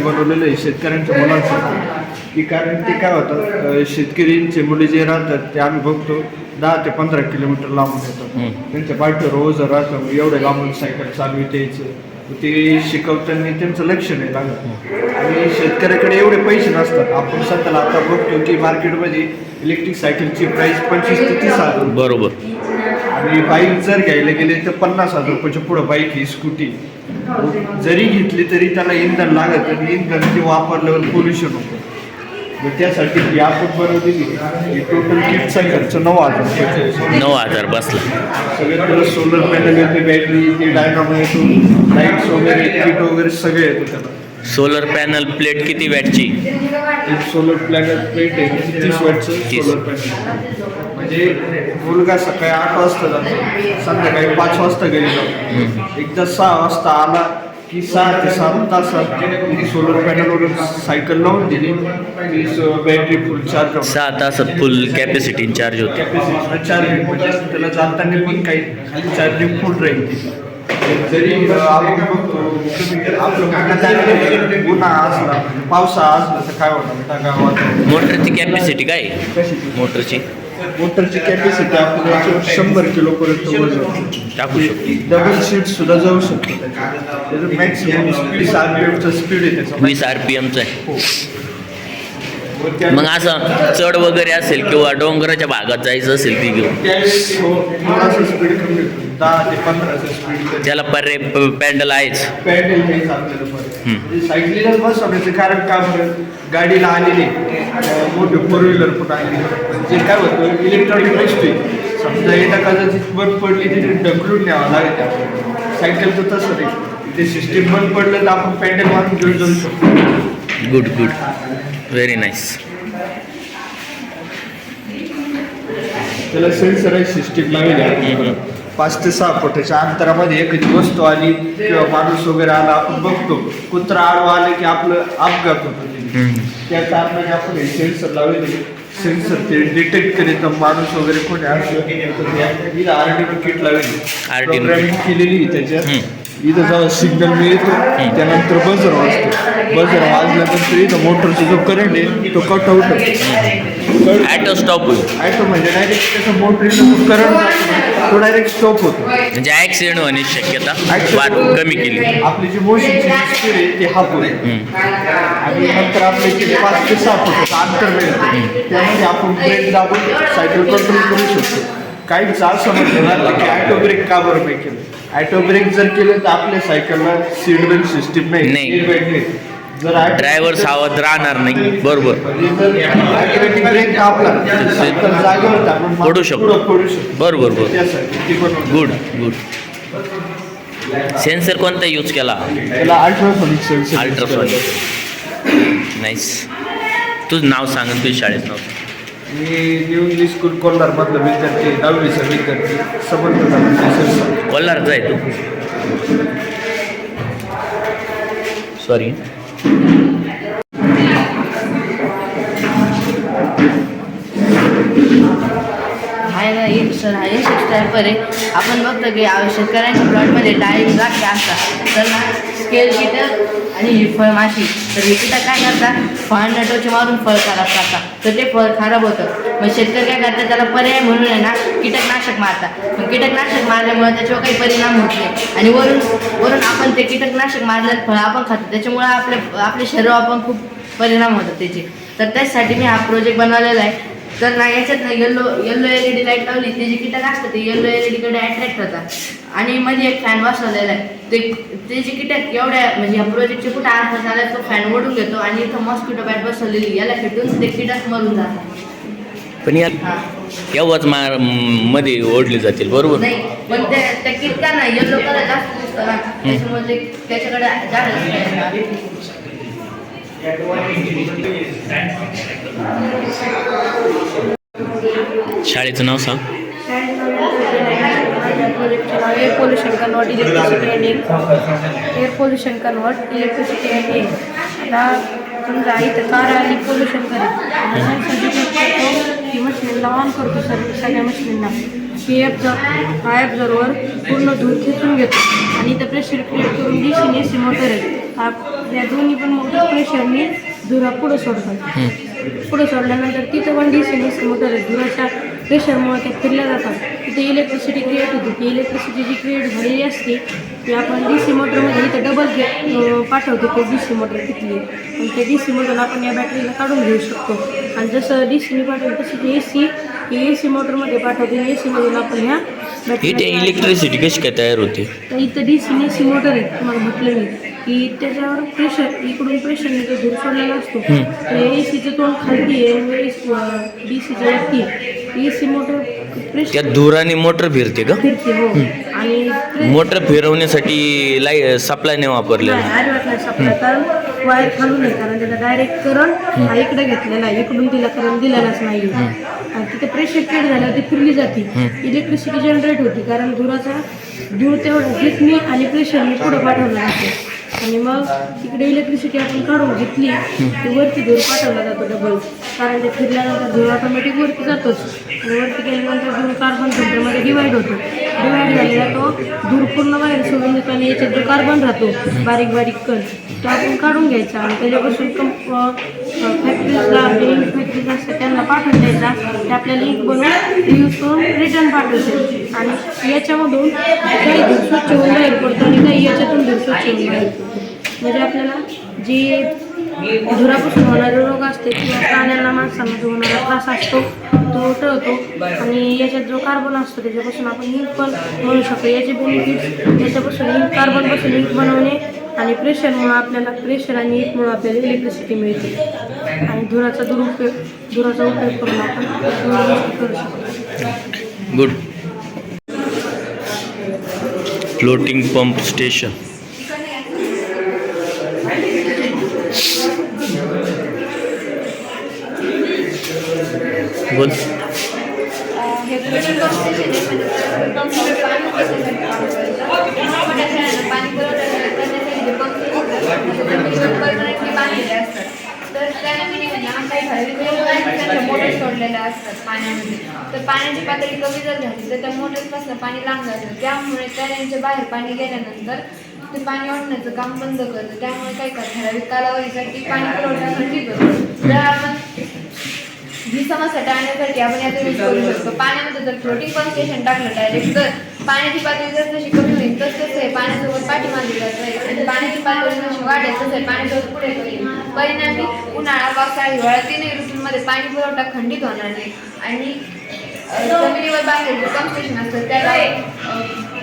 शेतकऱ्यांसाठी बनवलेलं आहे शेतकऱ्यांच्या मुलांसाठी. की कारण ते काय होतं अं, शेतकऱ्यांचे मुले जे राहतात ते आम्ही बघतो दहा ते पंधरा किलोमीटर लांबून येतात. त्यांच्या पाठीवर रोज राहतं एवढे लांबून सायकल चालवित यायचं ते शिकवताना त्यांचं लक्ष नाही लागत. आणि शेतकऱ्याकडे एवढे पैसे नसतात. आपण सध्याला आता बघतो की मार्केटमध्ये इलेक्ट्रिक सायकलची प्राइस पंचवीस ते तीस हजार. बरोबर. आणि बाईक जर घ्यायला गेले तर पन्नास हजार रुपयाच्या पुढं बाईक ही स्कूटी जरी घेतली तरी त्याला इंधन लागत आणि इंधन ते वापरल्यावर पोल्युशन होतं. मग त्यासाठी ही आपण ही टोटल किटचा खर्च नऊ हजार. नऊ हजार बसला. सगळे त्याला सोलर पॅनल येते बॅटरी येते डायनामो येतो लाईट्स वगैरे किट वगैरे सगळे येतो त्याला. सोलर पॅनल प्लेट किती वॅटची एक सोलर प्लॅनर प्लेट आहे तीस वॅटचं तीस. सोलर पॅनल म्हणजे मुलगा सकाळी आठ वाजता जातो संध्याकाळी पाच वाजता घरी जातो. एकदा सहा वाजता आला की सहा ते सात तासात सोलर पॅनलवरून सायकल लावून दिली. बॅटरी फुल चार्ज सहा तासात फुल कॅपॅसिटी चार्ज होते. कॅपॅसिटी चार्जिंग म्हणजे त्याला जाताना पण काही खाली चार्जिंग फुल राहील ती. जरी अं, आपण असला असला तर काय त्या गावात मोटरची कॅपॅसिटी काय? आहे? मोटरची. मोटरची कॅपॅसिटी याच्यावर शंभर किलो पर्यंत टाकू शकतो. डबल सीट सुद्धा जाऊ शकतो त्याच्यात त्याचं मॅक्सिमम स्पीड सात किलोमीटर स्पीड आहे त्याचं. वीस आर पी एमचं आहे. हो. मग असं चढ वगैरे असेल किंवा डोंगराच्या भागात जायचं असेल ती घेऊन. त्यावेळेस थोडासा स्पीड कमी होतो. दहा ते पंधराचा स्पीड त्याला पर्याय पॅन्डल आहेच. पॅन्डल हे आपल्याला हम्म. म्हणजे सायकलीलाच बसवण्याचं कारण का बरं गाडीला आलेले. मोठे फोर व्हीलर पण आले म्हणजे काय होतं इलेक्ट्रॉनिक आहे समजा एका कदाचित बंद पडली तिथे ढकलून न्यावं लागेल आपल्याला. सायकलचं तसं नाही. ते सिस्टीम बंद पडलं तर आपण पॅन्डल मारून घेऊन जाऊ शकतो. गुड गुड व्हेरी नाईस त्याला सेन्सराईज सिस्टीम लावली आहे. पाच ते सहा फुटाच्या अंतरामध्ये एखादी वस्तू आली किंवा माणूस वगैरे आला आपण बघतो. कुत्रा आडवा आले की आपलं अपघात होतो. त्या कारणाने आपण हे सेन्सर लावले सेन्सर ते डिटेक्ट करीत माणूस वगैरे कोणी असलं R T O RTO programming केलेली त्याच्यात. इथं जेव्हा सिग्नल मिळतो त्यानंतर बजर वाजतो. बजर वाजल्यानंतर इथं मोटरचा जो करंट आहे तो कट आउट होतो. ॲटो स्टॉप होईल. ॲटो म्हणजे डायरेक्ट त्याचा मोटरीचा जो करंट तो डायरेक्ट स्टॉप होतो. म्हणजे ॲक्सिडेंट होण्याची शक्यता वाढ कमी केली. आपली जी मोशनची स्पीड आहे ती हाफ होईल. आणि नंतर आपले जे पाच ते सहा फुटाचं अंतर मिळतं त्यामध्ये आपण ब्रेक दाबून सायकल कंट्रोल करू शकतो. काही चार समजलं ना की ॲटो ब्रेक का बरं नाही केलं? ॲटो ब्रेक जर केलं तर आपल्या सायकलला सीट बेल्ट सिस्टीम नाही. नाही. ड्रायव्हर सावध राहणार नाही. बरोबर. पडू शकतो. बरोबर बरोबर. गुड गुड सेन्सर कोणता यूज केला? अल्ट्रासोनिक सेन्सर अल्ट्रासॉनिक नाईस तुझं नाव सांग तुझ्या शाळेचं नाव. मी न्यू इंग्लिश स्कूल कोल्हार मधला विद्यार्थी दहावीचा विद्यार्थी झाला कोल्हारचा आहे तू. सॉरी सर हा एक सबस्क्रायबर आहे आपण बघतो की आवश्यक शेतकऱ्यांच्या प्लॉटमध्ये डाळिंब द्राक्ष असतात तर स्केल कीटक आणि ही फळमाशी तर हे कीटक काय करतात? फळ टोचे मारून फळ खराब करतात तर ते फळ खराब होतं. मग शेतकरी काय करतात? त्याला पर्याय म्हणून आहे ना कीटकनाशक मारतात. मग कीटकनाशक मारल्यामुळे त्याच्यावर काही परिणाम होत नाही. आणि वरून वरून आपण ते कीटकनाशक मारलेलं फळ आपण खातो. त्याच्यामुळे आपले आपले शरीरावर पण खूप परिणाम होतात त्याचे. तर त्याचसाठी मी हा प्रोजेक्ट बनवलेला आहे. तर ना याच्यात ना yellow yellow L E D light लावली ते जे कीटक असतात ते येल्लो एल ई डीकडे अट्रॅक्ट होतात. आणि मध्ये एक फॅन बसवलेला आहे. ते ते जे कीटक एवढ्या म्हणजे या प्रोजेक्टचे कुठे अर्थ झाला तो फॅन ओढून घेतो आणि इथं मॉस्किटो बॅट बसवलेली याला खेटून ते कीटक मरून जातात. पण या केव्हाच मारमध्ये ओढले जातील बरोबर? नाही पण त्या त्या कीटकांना येल्लो कलर जास्त दिसतो ना. त्याच्यामुळे ते त्याच्याकडे जास्त शाळेचं नाव सांग. Air pollution convert electricity and air pollution convert electricity and आता समजा इथं कार आली पोल्युशन करेल की मशिनला ऑन करतो सर सगळ्या ॲब्झॉर हा ॲब्झॉरवर पूर्ण धूर खेचून घेतो. आणि इथं प्रेशर क्रिएट करून डी सी मोटर आहे. हा या दोन्ही पण मोटर प्रेशरने धुरा पुढं सोडतात पुढे सोडल्यानंतर तिथं पण डी सी मोटर आहे. धुराच्या प्रेशरमुळे त्या फिरल्या जातात. तिथे इलेक्ट्रिसिटी क्रिएट होते. ती इलेक्ट्रिसिटी जी क्रिएट झालेली असते ती आपण डी सी मोटरमध्ये इथं डबल घे पाठवतो. ते डी सी मोटर तिथली. आणि त्या डी सी मोटर आपण या बॅटरीला काढून घेऊ शकतो. आणि जसं डी सीने पाठवलं तशी ती ए सी ए सी मोटरमध्ये पाठवते. ए सीमधून आपण ह्या इथे बॅटरी इलेक्ट्रिसिटी कशी काय तयार होते? तर इथं डी सी सी मोटर आहे तुम्हाला म्हटलं मी. की त्याच्यावर प्रेशर इकडून प्रेशरने जो धूर सोडलेला असतो. ए सीचं तोंड खालती आहे डी सीच्या वरती ए सी मोटर त्या प्रेशर धुराने मोटर फिरते का? फिरते हो. आणि मोटर फिरवण्यासाठी लाई सप्लाय नाही सापडला कारण वायर खालून नाही कारण त्याचा डायरेक्ट करंट हा इकडे घेतलेला आहे. इकडून तिला करंट दिलेलाच नाही आणि तिथे प्रेशर क्रिएट झाल्यावर ती फिरली जाते. इलेक्ट्रिसिटी जनरेट होती कारण धुराचा धूर तेवढा घेतली आणि प्रेशरने पुढं पाठवला जातो आणि मग तिकडे इलेक्ट्रिसिटी आपण काढून घेतली की वरती धूर पाठवला जातो डबल कारण ते फिरल्यानंतर धूर ऑटोमॅटिक वरती जातोच. आणि वरती गेल्यानंतर धूर कार्बन फिल्टरमध्ये डिवाईड होतो. डिवाईड झालेला तो धूर पूर्ण बाहेर सोडून देतो आणि याच्यात जो कार्बन राहतो बारीक बारीक कण तो आपण काढून घ्यायचा आणि त्याच्यापासून कंप फॅक्टरीजला लिंक फॅक्टरीज असतात त्यांना पाठवून द्यायचा. ते आपल्याला लिंक बनवून यूज करून रिटर्न पाठवते आणि याच्यामधून काही धूर स्वच्छ होऊन बाहेर पडतो आणि काही याच्यातून धूर स्वच्छ होऊन बाहेर पडतो. म्हणजे आपल्याला जे धुरापासून होणारे रोग असते किंवा प्राण्यांना माणसांना जो होणारा त्रास असतो तो टळतो. आणि याच्यात जो कार्बन असतो त्याच्यापासून आपण हिंक पण म्हणू शकतो. याचे बेनिफिट्स याच्यापासून हिंक कार्बनपासून हिंक बनवणे आणि प्रेशरमुळं आपल्याला प्रेशर आणि हिटमुळं आपल्याला इलेक्ट्रिसिटी मिळते. आणि धुराचा दुरुपयोग धुराचा उपयोग करून आपण करू शकतो. गुड फ्लोटिंग पंप स्टेशन बोल हे पुढे पंप स्टेशन आहे पाणी पुरवठा करण्यासाठी जे पंप परमनंटली बांधलेले असतात तर त्यामध्ये ना काही ठराविक मोटर सोडलेल्या असतात पाण्यामध्ये तर पाण्याची पातळी कमी जर झाली तर त्या मोटरपासून पाणी लांब जातं त्यामुळे त्या त्यांच्या बाहेर पाणी गेल्यानंतर ते पाणी ओढण्याचं काम बंद करतं. त्यामुळे काय करतं ठराविक कालावधीसाठी पाणी पुरवठा खंडित होतो. जर आपण ही समस्या टाळण्यासाठी आपण याचा यूज करू शकतो. पाण्यामध्ये जर फ्लोटिंग पंप स्टेशन टाकलं डायरेक्ट तर पाण्याची पातळी जर जशी कमी होईल तस तसं आहे पाण्यासोबत पाठीमागे जात आणि पाण्याची पातळी जशी वाढेल तसं आहे पाण्यासोबत पुढे होईल परिणामी उन्हाळा पावसाळा हिवाळा तीनही ऋतूंमध्ये पाणी पुरवठा खंडित होणार नाही. आणि जमिनीवर बांधलेले पंप स्टेशन असतात त्याला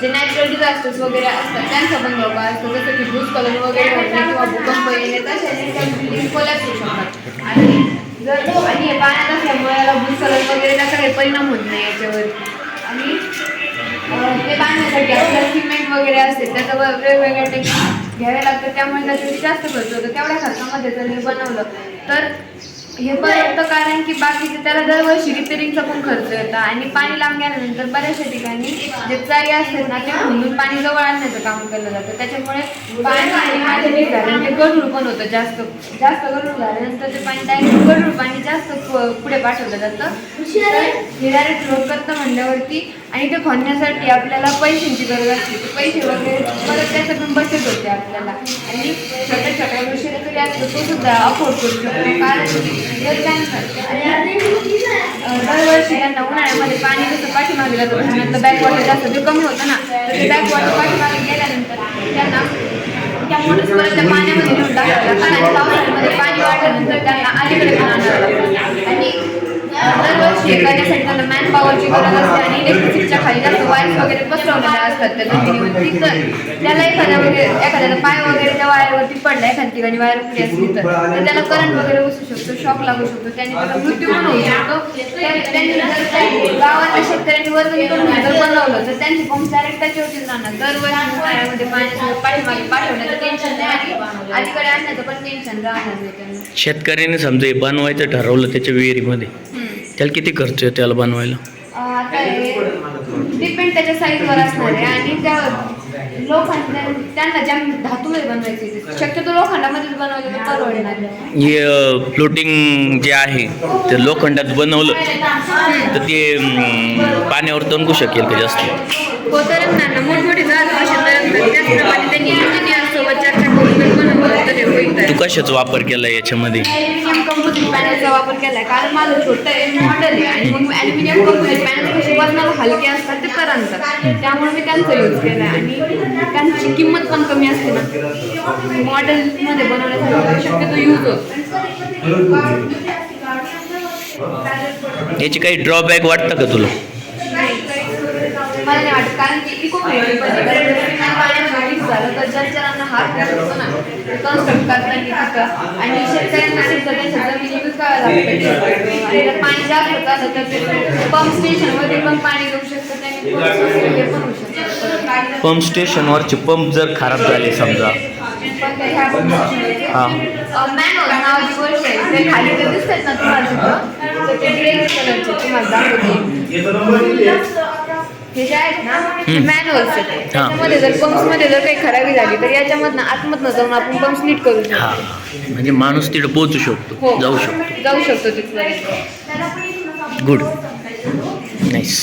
जे नॅचरल डिझास्टर्स वगैरे असतात त्यांचा पण धोका असतो. जसं की भूस्खलन वगैरे होणे किंवा भूकंप येणे तशा बिल्डिंग कोलॅप्स होऊ शकतात. आणि जर आणि हे पाण्यात असल्यामुळे याला भूस्खलन वगैरे त्याचा काही परिणाम होत नाही याच्यावर. आणि ते बांधण्यासाठी आपल्याला सिमेंट वगैरे असते त्याचं वेगवेगळ्या टेक्निक घ्यावे लागतं त्यामुळे त्याच्यासाठी जास्त खर्च होतो. तेवढ्या खर्चामध्ये जर हे बनवलं तर हे परवडतं कारण की बाकीचे त्याला दरवर्षी रिपेरिंगचा पण खर्च येतो आणि पाणी लांब गेल्यानंतर बऱ्याचशा ठिकाणी जे चारी असतात ना ते म्हणून पाणी जवळ आणण्याचं काम केलं जातं. त्याच्यामुळे पाणी आणि ते गढूळ पण होतं जास्त. जास्त गरुड झाल्यानंतर ते पाणी डायरेक्ट गरुड पाणी जास्त पुढे पाठवलं जातं. हे डायरेक्ट लोक करतं म्हणल्यावरती आणि ते खोदण्यासाठी आपल्याला पैशांची गरज असते. ते पैसे वगैरे परत त्याच्यातून बचत होते आपल्याला. आणि छोट्या छोट्या गोष्टी तरी असतो तो सुद्धा अफोर्ड करू शकतो. कारण आणि दरवर्षी त्यांना उन्हाळ्यामध्ये पाणी जसं पाठीमागे जातं त्यानंतर बॅकवॉटर जास्त जे कमी होतं ना तर ते बॅकवॉटर पाठीमागे गेल्यानंतर त्यांना त्या परत त्या पाण्यामध्ये नेऊन टाकावं पावसाळ्यामध्ये पाणी वाढल्यानंतर त्यांना अलीकडे पण आणावं लागतं. आणि दरवर्षी एखाद्यासाठी त्यांना मॅन पॉवरची गरज असते आणि इलेक्ट्रिसिटीच्या खाली जास्त वायर्स वगैरे पसरवलेल्या असतात. त्या जमिनीवरती तर त्याला एखाद्या वगैरे एखाद्याला पाय वगैरे त्या वायरवरती पडला एखाद्या ठिकाणी वायर पुढे असली तर त्याला करंट वगैरे बसू शकतो शॉक लागू शकतो. त्याने त्याला मृत्यू पण होऊ शकतो. त्यांनी जर काही गावातल्या शेतकऱ्यांनी वर्गणी करून जर बनवलं तर त्यांचे पंप डायरेक्ट त्याच्यावरतीच राहणार दरवर्षी उन्हाळ्यामध्ये पाण्याचं पाठीमागे पाठवण्याचं टेन्शन नाही आणि अलीकडे आणण्याचं पण टेन्शन राहणार नाही त्यांना. शेतकऱ्याने समजा हे बनवायचं ठरवलं त्याच्या विहिरीमध्ये त्याला किती खर्च आहे त्याला बनवायला? डिपेंड त्याच्या साईजवर असणार आहे आणि त्या त्यांना ज्या धातूमध्ये बनवायचे ते शक्यतो लोखंडामध्येच परवडणार हे फ्लोटिंग जे आहे ते लोखंडात बनवलं तर ते पाण्यावर तणकू शकेल का जास्त? हो तरंगणार ना मोठमोठे जहाज कसे तरंगतात त्याचप्रमाणे त्यांनी इंजिनियर सोबत चर्चा करून जर बनवलं तर तू कशाचा वापर केला याच्यामध्ये? ॲल्युमिनियम कंपोजिट पॅनलचा वापर केलाय कारण माझं छोटं आहे मॉडेल आहे आणि मग ॲल्युमिनियम कंपोजिट पॅनल कसे वजनाला हलके असतात ते तरंगतात त्यामुळे मी त्यांचा यूज केला आणि त्यांची किंमत पण कमी असते ना मॉडेलमध्ये बनवण्यासाठी शक्यतो यूज होतो याची काही ड्रॉबॅक वाटतं का तुला मला नाही वाटत. कारण की इको झालं तर जलचरांना हात लागतो ना कन्स्ट्रक्ट नाही तिथं आणि शेतकऱ्यांना सुद्धा सगळं विनियोग करावं लागतं आणि पाणी जास्त झालं तर पंप स्टेशनमध्ये पण पाणी घेऊ शकतं त्याने पण होऊ शकतं पंप स्टेशनवरचे पंप जर खराब झाले समजा. पण ते हा. नावाची गोष्ट आहे. ते खाली ते दिसतात ना तुम्हाला तिथं. ते ग्रे कलरचे तुम्हाला दाखवते. हे जे आहेत ना मॅन्युअल्स आहेत. त्याच्यामध्ये जर पंप्समध्ये जर काही खराबी झाली तर याच्यामधनं आतमधनं जाऊन आपण पंप्स नीट करू हा. शकतो म्हणजे माणूस तिथं पोहोचू शकतो हो. जाऊ शकतो. जाऊ शकतो तिथपर्यंत गुड नाईस